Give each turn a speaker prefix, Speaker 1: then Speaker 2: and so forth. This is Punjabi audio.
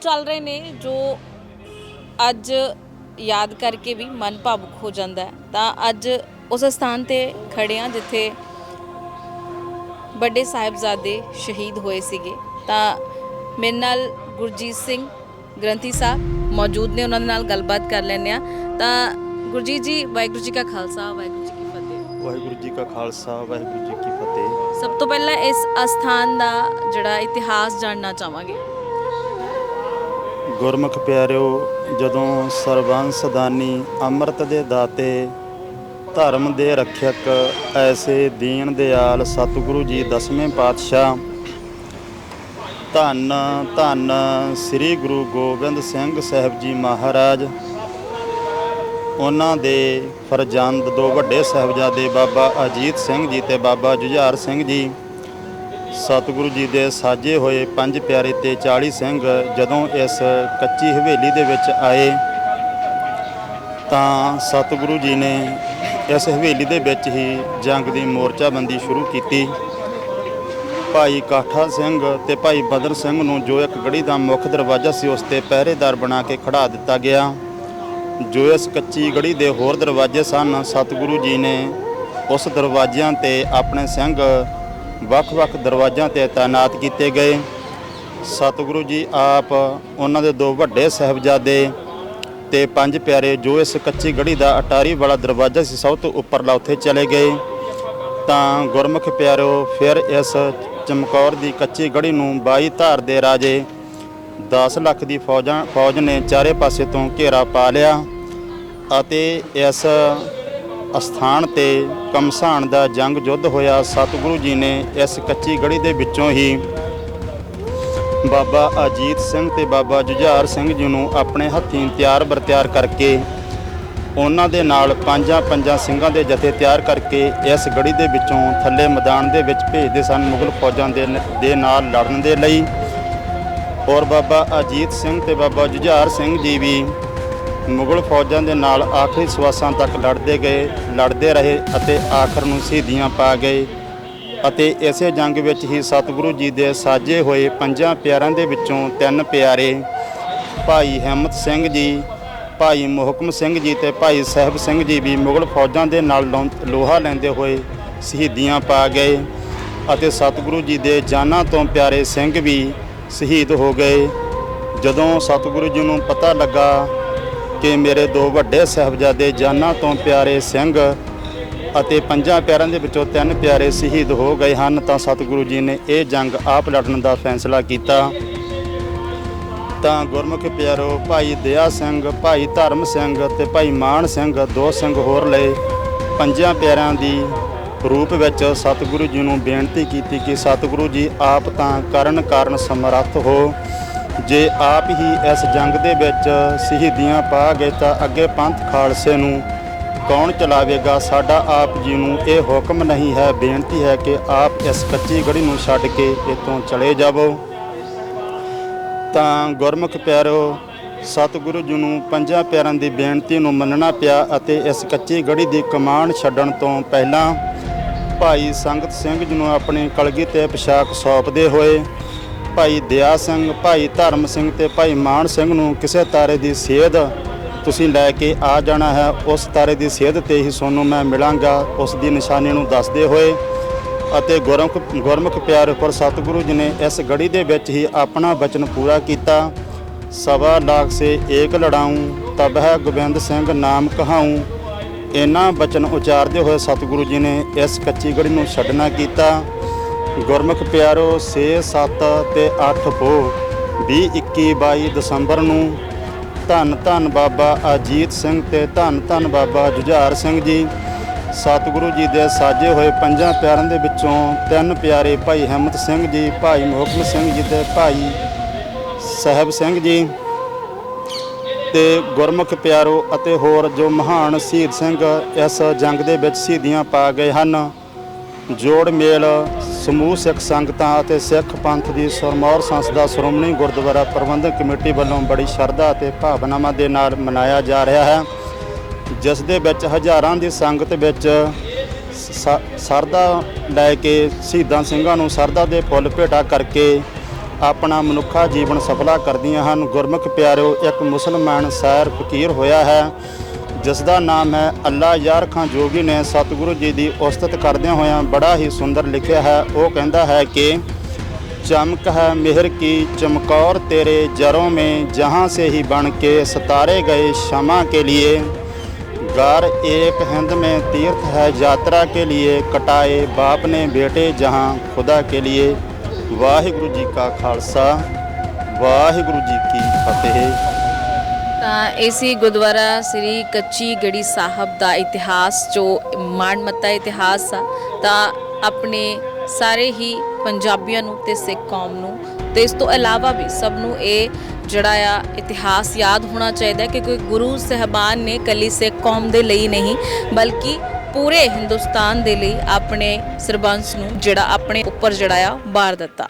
Speaker 1: ਚੱਲ ਰਹੇ ਨੇ ਜੋ ਅੱਜ ਯਾਦ ਕਰਕੇ ਵੀ ਮਨ ਭਾਵੁਕ ਹੋ ਜਾਂਦਾ ਹੈ। ਤਾਂ ਅੱਜ ਉਸ ਸਥਾਨ ਤੇ ਖੜੇ ਹਾਂ ਜਿੱਥੇ ਵੱਡੇ ਸਾਹਿਬਜ਼ਾਦੇ ਸ਼ਹੀਦ ਹੋਏ ਸੀਗੇ। ਤਾਂ ਮੇਰੇ ਨਾਲ ਗੁਰਜੀਤ ਸਿੰਘ ਗ੍ਰੰਥੀ ਸਾਹਿਬ ਮੌਜੂਦ ਨੇ ਉਹਨਾਂ ਦੇ ਨਾਲ ਗੱਲਬਾਤ ਕਰ ਲੈਂਦੇ ਆ ਤਾਂ ਗੁਰਜੀਤ ਜੀ ਵਾਹਿਗੁਰੂ ਜੀ ਕਾ ਖਾਲਸਾ ਵਾਹਿਗੁਰੂ ਜੀ ਕੀ ਫਤਿਹ।
Speaker 2: ਵਾਹਿਗੁਰੂ ਜੀ ਕਾ ਖਾਲਸਾ ਵਾਹਿਗੁਰੂ ਜੀ ਕੀ ਫਤਿਹ।
Speaker 1: ਸਭ ਤੋਂ ਪਹਿਲਾਂ ਇਸ ਅਸਥਾਨ ਦਾ ਜਿਹੜਾ ਇਤਿਹਾਸ ਜਾਣਨਾ ਚਾਹਾਂਗੇ।
Speaker 2: ਗੁਰਮੁਖ ਪਿਆਰਿਓ, ਜਦੋਂ ਸਰਬੰਸ ਦਾਨੀ ਅੰਮ੍ਰਿਤ ਦੇ ਦਾਤੇ, ਧਰਮ ਦੇ ਰੱਖਿਅਕ, ਐਸੇ ਦੀਨ ਦਿਆਲ ਸਤਿਗੁਰੂ ਜੀ ਦਸਵੇਂ ਪਾਤਸ਼ਾਹ, ਧੰਨ ਧੰਨ ਸ੍ਰੀ ਗੁਰੂ ਗੋਬਿੰਦ ਸਿੰਘ ਸਾਹਿਬ ਜੀ ਮਹਾਰਾਜ, ਉਹਨਾਂ ਦੇ ਫਰਜ਼ੰਦ ਦੋ ਵੱਡੇ ਸਾਹਿਬਜ਼ਾਦੇ, ਬਾਬਾ ਅਜੀਤ ਸਿੰਘ ਜੀ ਤੇ ਬਾਬਾ ਜੁਝਾਰ ਸਿੰਘ ਜੀ ਸਤਿਗੁਰੂ ਜੀ ਦੇ ਸਾਜੇ ਹੋਏ ਪੰਜ ਪਿਆਰੇ ਤੇ 40 ਸਿੰਘ ਜਦੋਂ ਇਸ ਕੱਚੀ ਹਵੇਲੀ ਦੇ ਵਿੱਚ ਆਏ ਤਾਂ ਸਤਿਗੁਰੂ ਜੀ ਨੇ ਇਸ ਹਵੇਲੀ ਦੇ ਵਿੱਚ ਹੀ ਜੰਗ ਦੀ ਮੋਰਚਾਬੰਦੀ ਸ਼ੁਰੂ ਕੀਤੀ। ਭਾਈ ਕਾਠਾ ਸਿੰਘ ਤੇ ਭਾਈ ਬਦਰ ਸਿੰਘ ਨੂੰ ਜੋ ਇੱਕ ਗੜੀ ਦਾ ਮੁੱਖ ਦਰਵਾਜ਼ਾ ਸੀ ਉਸ ਤੇ ਪਹਿਰੇਦਾਰ ਬਣਾ ਕੇ ਖੜਾ ਦਿੱਤਾ ਗਿਆ। ਜੋ ਇਸ ਕੱਚੀ ਗੜੀ ਦੇ ਹੋਰ ਦਰਵਾਜ਼ੇ ਸਨ, ਸਤਿਗੁਰੂ ਜੀ ਨੇ ਉਸ ਦਰਵਾਜ਼ਿਆਂ ਤੇ ਆਪਣੇ ਸਿੰਘ ਵੱਖ-ਵੱਖ ਦਰਵਾਜ਼ਿਆਂ ਤੇ ਤਾਇਨਾਤ ਕੀਤੇ ਗਏ। ਸਤਿਗੁਰੂ ਜੀ ਆਪ ਉਹਨਾਂ ਦੇ ਦੋ ਵੱਡੇ ਸਹਿਬਜ਼ਾਦੇ ਤੇ ਪੰਜ ਪਿਆਰੇ ਜੋ ਇਸ ਕੱਚੀ ਗੜੀ ਦਾ ਅਟਾਰੀ ਵਾਲਾ ਦਰਵਾਜ਼ਾ ਸੀ, ਸਭ ਤੋਂ ਉੱਪਰਲਾ ਉੱਥੇ ਚਲੇ ਗਏ। ਤਾਂ ਗੁਰਮੁਖ ਪਿਆਰਿਓ ਫਿਰ ਇਸ ਚਮਕੌਰ ਦੀ ਕੱਚੀ ਗੜੀ ਨੂੰ 22 ਧਾਰ ਦੇ ਰਾਜੇ 10 ਲੱਖ ਦੀ ਫੌਜਾਂ, ਫੌਜ ਨੇ ਚਾਰੇ ਪਾਸੇ ਤੋਂ ਘੇਰਾ ਪਾ ਲਿਆ ਅਤੇ ਇਸ ਅਸਥਾਨ ਤੇ ਕਮਸਾਨ ਦਾ ਜੰਗ ਯੁੱਧ ਹੋਇਆ। ਸਤਿਗੁਰੂ ਜੀ ਨੇ ਇਸ ਕੱਚੀ ਗੜੀ ਦੇ ਵਿੱਚੋਂ ਹੀ ਬਾਬਾ ਅਜੀਤ ਸਿੰਘ ਤੇ ਬਾਬਾ ਜੁਝਾਰ ਸਿੰਘ ਜੀ ਨੂੰ ਆਪਣੇ ਹੱਥੀਂ ਤਿਆਰ ਬਰਤਿਆਰ ਕਰਕੇ ਉਹਨਾਂ ਦੇ ਨਾਲ ਪੰਜਾਂ ਪੰਜਾਂ ਸਿੰਘਾਂ ਦੇ ਜਥੇ ਤਿਆਰ ਕਰਕੇ ਇਸ ਗੜੀ ਦੇ ਵਿੱਚੋਂ ਥੱਲੇ ਮੈਦਾਨ ਦੇ ਵਿੱਚ ਭੇਜਦੇ ਸਨ। ਮੁਗਲ ਫੌਜਾਂ ਦੇ ਨ- ਦੇ ਨਾਲ ਲੜਨ ਦੇ ਲਈ। ਔਰ ਬਾਬਾ ਅਜੀਤ ਸਿੰਘ ਤੇ ਬਾਬਾ ਜੁਝਾਰ ਸਿੰਘ ਜੀ ਵੀ ਮੁਗਲ ਫੌਜਾਂ ਦੇ ਨਾਲ ਆਖਰੀ ਸਵਾਸਾਂ ਤੱਕ ਲੜਦੇ ਗਏ, ਲੜਦੇ ਰਹੇ ਅਤੇ ਆਖਰ ਨੂੰ ਸ਼ਹੀਦੀਆਂ ਪਾ ਗਏ ਅਤੇ ਇਸੇ ਜੰਗ ਵਿੱਚ ਹੀ ਸਤਿਗੁਰੂ ਜੀ ਦੇ ਸਾਜੇ ਹੋਏ ਪੰਜਾਂ ਪਿਆਰਿਆਂ ਦੇ ਵਿੱਚੋਂ ਤਿੰਨ ਪਿਆਰੇ ਭਾਈ ਹਿੰਮਤ ਸਿੰਘ ਜੀ, ਭਾਈ ਮੁਹਕਮ ਸਿੰਘ ਜੀ ਤੇ ਭਾਈ ਸਾਹਿਬ ਸਿੰਘ ਜੀ ਵੀ ਮੁਗਲ ਫੌਜਾਂ ਦੇ ਨਾਲ ਲੌਂ- ਲੋਹਾ ਲੈਂਦੇ ਹੋਏ ਸ਼ਹੀਦੀਆਂ ਪਾ ਗਏ ਅਤੇ ਸਤਿਗੁਰੂ ਜੀ ਦੇ ਜਾਨਾਂ ਤੋਂ ਪਿਆਰੇ ਸਿੰਘ ਵੀ ਸ਼ਹੀਦ ਹੋ ਗਏ। ਜਦੋਂ ਸਤਿਗੁਰੂ ਜੀ ਨੂੰ ਪਤਾ ਲੱਗਾ ਕਿ ਮੇਰੇ ਦੋ ਵੱਡੇ ਸਾਹਿਬਜ਼ਾਦੇ ਜਾਨਾਂ ਤੋਂ ਪਿਆਰੇ ਸਿੰਘ ਅਤੇ ਪੰਜਾਂ ਪਿਆਰਿਆਂ ਦੇ ਵਿੱਚੋਂ ਤਿੰਨ ਪਿਆਰੇ ਸ਼ਹੀਦ ਹੋ ਗਏ ਹਨ, ਤਾਂ ਸਤਿਗੁਰੂ ਜੀ ਨੇ ਇਹ ਜੰਗ ਆਪ ਲੜਨ ਦਾ ਫੈਸਲਾ ਕੀਤਾ। ਤਾਂ ਗੁਰਮੁਖ ਪਿਆਰੋ, ਭਾਈ ਦਇਆ ਸਿੰਘ, ਭਾਈ ਧਰਮ ਸਿੰਘ ਤੇ ਭਾਈ ਮਾਨ ਸਿੰਘ, ਦੋ ਸਿੰਘ ਹੋਰ ਲਏ। ਪੰਜਾਂ ਪਿਆਰਿਆਂ ਦੀ ਰੂਪ ਵਿੱਚ ਸਤਿਗੁਰੂ ਜੀ ਨੂੰ ਬੇਨਤੀ ਕੀਤੀ ਕਿ ਸਤਿਗੁਰੂ ਜੀ ਆਪ ਤਾਂ ਕਰਨ ਕਾਰਨ ਸਮਰੱਥ ਹੋ। ਜੇ ਆਪ ਹੀ ਇਸ ਜੰਗ ਦੇ ਵਿੱਚ ਸ਼ਹੀਦੀਆਂ ਪਾ ਗਏ ਤਾਂ ਅੱਗੇ ਪੰਥ ਖਾਲਸੇ ਨੂੰ ਕੌਣ ਚਲਾਵੇਗਾ? ਸਾਡਾ ਆਪ ਜੀ ਨੂੰ ਇਹ ਹੁਕਮ ਨਹੀਂ ਹੈ, ਬੇਨਤੀ ਹੈ ਕਿ ਆਪ ਇਸ ਕੱਚੀ ਗੜੀ ਨੂੰ ਛੱਡ ਕੇ ਇੱਥੋਂ ਚਲੇ ਜਾਵੋ। ਤਾਂ ਗੁਰਮੁਖ ਪਿਆਰੋ, ਸਤਿਗੁਰੂ ਜੀ ਨੂੰ ਪੰਜਾਂ ਪਿਆਰਾਂ ਦੀ ਬੇਨਤੀ ਨੂੰ ਮੰਨਣਾ ਪਿਆ ਅਤੇ ਇਸ ਕੱਚੀ ਗੜੀ ਦੀ ਕਮਾਨ ਛੱਡਣ ਤੋਂ ਪਹਿਲਾਂ ਭਾਈ ਸੰਗਤ ਸਿੰਘ ਜੀ ਨੂੰ ਆਪਣੀ ਕਲਗੀ ਤੇ ਪੋਸ਼ਾਕ ਸੌਂਪਦੇ ਹੋਏ ਭਾਈ ਦਇਆ ਸਿੰਘ, ਭਾਈ ਧਰਮ ਸਿੰਘ ਤੇ ਭਾਈ ਮਾਨ ਸਿੰਘ ਨੂੰ ਕਿਸੇ ਤਾਰੇ ਦੀ ਸੇਧ ਤੁਸੀਂ ਲੈ ਕੇ ਆ ਜਾਣਾ ਹੈ, ਉਸ ਤਾਰੇ ਦੀ ਸੇਧ ਤੇ ਹੀ ਤੁਹਾਨੂੰ ਮੈਂ ਮਿਲਾਂਗਾ। ਉਸ ਦੀ ਨਿਸ਼ਾਨੀ ਨੂੰ ਦੱਸਦੇ ਹੋਏ ਅਤੇ ਗੁਰਮੁਖ ਗੁਰਮੁਖ ਪਿਆਰ ਉੱਪਰ ਸਤਿਗੁਰੂ ਜੀ ਨੇ ਇਸ ਗੜੀ ਦੇ ਵਿੱਚ ਹੀ ਆਪਣਾ ਬਚਨ ਪੂਰਾ ਕੀਤਾ। ਸਵਾ ਲਾਖ ਸੇ ਏਕ ਲੜਾਊਂ ਤਬ ਹੈ ਗੋਬਿੰਦ ਸਿੰਘ ਨਾਮ ਕਹਾਊਂ ਇਹਨਾਂ ਬਚਨ ਉਚਾਰਦੇ ਹੋਏ ਸਤਿਗੁਰੂ ਜੀ ਨੇ ਇਸ ਕੱਚੀ ਗੜੀ ਨੂੰ ਛੱਡਣਾ ਕੀਤਾ। ਗੁਰਮੁਖ ਪਿਆਰੋ 6 7 ਤੇ 8 ਪੋ। 20 21 22 ਦਸੰਬਰ ਨੂੰ ਧੰਨ ਧੰਨ ਬਾਬਾ ਅਜੀਤ ਸਿੰਘ ਤੇ ਧੰਨ ਧੰਨ ਬਾਬਾ ਜੁਝਾਰ ਸਿੰਘ ਜੀ। ਸਤਿਗੁਰੂ ਜੀ ਦੇ ਸਾਜੇ ਹੋਏ ਪੰਜਾਂ ਪਿਆਰਿਆਂ ਦੇ ਵਿੱਚੋਂ ਤਿੰਨ ਪਿਆਰੇ ਭਾਈ ਹਿੰਮਤ ਸਿੰਘ ਜੀ, ਭਾਈ ਮੁਹਕਮ ਸਿੰਘ ਜੀ ਤੇ ਭਾਈ ਸਾਹਿਬ ਸਿੰਘ ਜੀ। ਤੇ ਗੁਰਮੁਖ ਪਿਆਰੋ ਅਤੇ ਹੋਰ ਜੋ ਮਹਾਨ ਸ਼ਹੀਦ ਸਿੰਘ ਇਸ ਜੰਗ ਦੇ ਵਿੱਚ ਸ਼ਹੀਦੀਆਂ ਪਾ ਗਏ ਹਨ। ਜੋੜ ਮੇਲ, ਸਮੂਹ ਸਿੱਖ ਸੰਗਤਾਂ ਅਤੇ ਸਿੱਖ ਪੰਥ ਦੀ ਸਰਮੌਰ ਸੰਸਦਾ ਸ਼੍ਰੋਮਣੀ ਗੁਰਦੁਆਰਾ ਪ੍ਰਬੰਧਕ ਕਮੇਟੀ ਵੱਲੋਂ ਬੜੀ ਸ਼ਰਧਾ ਅਤੇ ਭਾਵਨਾਵਾਂ ਦੇ ਨਾਲ ਮਨਾਇਆ ਜਾ ਰਿਹਾ ਹੈ, ਜਿਸ ਦੇ ਵਿੱਚ ਹਜ਼ਾਰਾਂ ਦੀ ਸੰਗਤ ਵਿੱਚ ਸ- ਸਰਦਾ ਲੈ ਕੇ ਸ਼ਹੀਦਾਂ ਸਿੰਘਾਂ ਨੂੰ ਸਰਦਾ ਦੇ ਫੁੱਲ ਭੇਟਾ ਕਰਕੇ ਆਪਣਾ ਮਨੁੱਖਾ ਜੀਵਨ ਸਫਲਾ ਕਰਦੀਆਂ ਹਨ। ਗੁਰਮੁਖ ਪਿਆਰਿਓ, ਇੱਕ ਮੁਸਲਮਾਨ ਸੈਰ ਫਕੀਰ ਹੋਇਆ ਹੈ। ਜਿਸ ਦਾ ਨਾਮ ਹੈ ਅੱਲਾ ਯਾਰ ਖਾਂ ਜੋਗੀ ਨੇ ਸਤਿਗੁਰੂ ਜੀ ਦੀ ਉਸਤਤ ਕਰਦਿਆਂ ਹੋਇਆਂ ਬੜਾ ਹੀ ਸੁੰਦਰ ਲਿਖਿਆ ਹੈ ਉਹ ਕਹਿੰਦਾ ਹੈ ਕਿ चमक है मेहर की चमकौर तेरे जरों में जहाँ से ही बन के सतारे गए क्षमा के लिए गार एक हिंद में तीर्थ है यात्रा के लिए कटाए बाप ने बेटे जहाँ खुदा के लिए वाहिगुरु जी का खालसा वाहिगुरु जी की फतेह
Speaker 1: ਤਾਂ ਇਸੀ ਗੁਰਦੁਆਰਾ ਸ੍ਰੀ ਕੱਚੀ ਗੜੀ ਸਾਹਿਬ ਦਾ ਇਤਿਹਾਸ, ਜੋ ਮਾਣਮੱਤਾ ਇਤਿਹਾਸ ਆ, ਤਾਂ ਆਪਣੇ ਸਾਰੇ ਹੀ ਪੰਜਾਬੀਆਂ ਨੂੰ ਤੇ ਸਿੱਖ ਕੌਮ ਨੂੰ ਤੇ ਇਸ ਤੋਂ ਇਲਾਵਾ ਵੀ ਸਭ ਨੂੰ ਇਹ ਜਿਹੜਾ ਆ ਇਤਿਹਾਸ ਯਾਦ ਹੋਣਾ ਚਾਹੀਦਾ ਕਿ ਕੋਈ ਗੁਰੂ ਸਹਿਬਾਨ ਨੇ ਕੱਲੀ ਸਿੱਖ ਕੌਮ ਦੇ ਲਈ ਨਹੀਂ, ਬਲਕਿ ਪੂਰੇ ਹਿੰਦੁਸਤਾਨ ਦੇ ਲਈ ਆਪਣੇ ਸਰਬੰਸ ਨੂੰ ਜਿਹੜਾ ਆਪਣੇ ਉੱਪਰ ਜਿਹੜਾ ਆ ਬਾਰ ਦਿੱਤਾ।